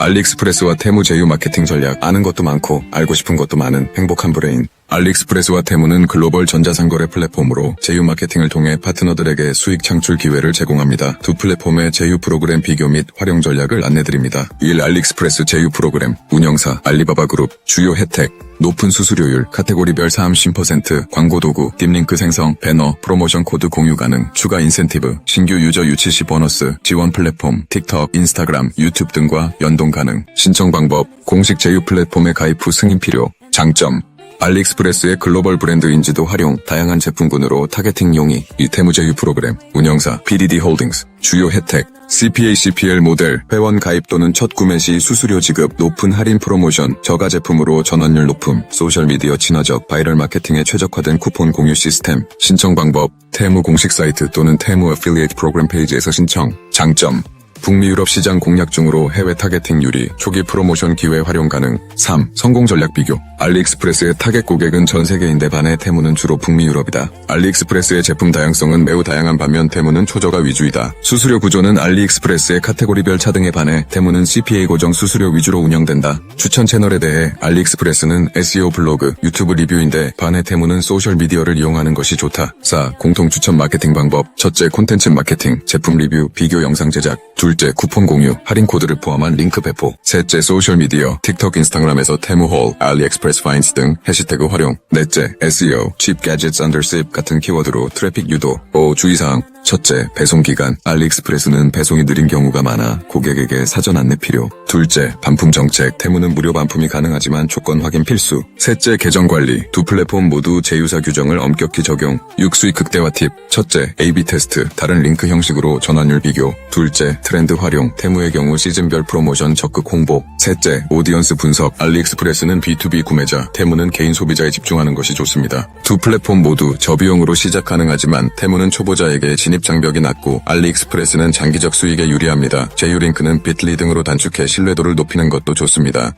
알리익스프레스와 테무 제휴 마케팅 전략 아는 것도 많고 알고 싶은 것도 많은 행복한 브레인 알리익스프레스와 테무는 글로벌 전자상거래 플랫폼으로 제휴 마케팅을 통해 파트너들에게 수익 창출 기회를 제공합니다. 두 플랫폼의 제휴 프로그램 비교 및 활용 전략을 안내드립니다. 1. 알리익스프레스 제휴 프로그램 운영사 알리바바 그룹 주요 혜택 높은 수수료율, 카테고리별 사암 10%, 광고 도구, 딥링크 생성, 배너, 프로모션 코드 공유 가능, 추가 인센티브, 신규 유저 유치 시 보너스, 지원 플랫폼, 틱톡, 인스타그램, 유튜브 등과 연동 가능. 신청 방법, 공식 제휴 플랫폼에 가입 후 승인 필요. 장점, 알리익스프레스의 글로벌 브랜드 인지도 활용, 다양한 제품군으로 타겟팅 용이, 이태무 제휴 프로그램, 운영사, PDD 홀딩스, 주요 혜택, CPA CPL 모델, 회원 가입 또는 첫 구매 시 수수료 지급, 높은 할인 프로모션, 저가 제품으로 전환율 높음, 소셜미디어 친화적, 바이럴 마케팅에 최적화된 쿠폰 공유 시스템, 신청 방법, 테무 공식 사이트 또는 테무 애필리에이트 프로그램 페이지에서 신청, 장점, 북미 유럽 시장 공략 중으로 해외 타겟팅 유리, 초기 프로모션 기회 활용 가능. 3. 성공 전략 비교. 알리익스프레스의 타겟 고객은 전 세계인데 반해 테무는 주로 북미 유럽이다. 알리익스프레스의 제품 다양성은 매우 다양한 반면 테무는 초저가 위주이다. 수수료 구조는 알리익스프레스의 카테고리별 차등에 반해 테무는 CPA 고정 수수료 위주로 운영된다. 추천 채널에 대해 알리익스프레스는 SEO 블로그, 유튜브 리뷰인데 반해 테무는 소셜 미디어를 이용하는 것이 좋다. 4. 공통 추천 마케팅 방법. 첫째 콘텐츠 마케팅, 제품 리뷰, 비교 영상 제작. 둘째 쿠폰 공유, 할인 코드를 포함한 링크 배포. 셋째 소셜미디어, 틱톡, 인스타그램에서 테무홀, 알리익스프레스 파인스 등 해시태그 활용. 넷째 SEO, cheap gadgets under sip 같은 키워드로 트래픽 유도. 5. 주의사항. 첫째, 배송 기간. 알리익스프레스는 배송이 느린 경우가 많아 고객에게 사전 안내 필요. 둘째, 반품 정책. 테무는 무료 반품이 가능하지만 조건 확인 필수. 셋째, 계정 관리. 두 플랫폼 모두 제휴사 규정을 엄격히 적용. 육수익 극대화 팁. 첫째, A/B 테스트. 다른 링크 형식으로 전환율 비교. 둘째, 트렌드 활용. 테무의 경우 시즌별 프로모션 적극 홍보. 셋째, 오디언스 분석. 알리익스프레스는 B2B 구매자. 테무는 개인 소비자에 집중하는 것이 좋습니다. 두 플랫폼 모두 저비용으로 시작 가능하지만 테무는 초보자에게 진입 장벽이 낮고 알리익스프레스는 장기적 수익에 유리합니다. 제휴 링크는 비틀리 등으로 단축해 신뢰도를 높이는 것도 좋습니다.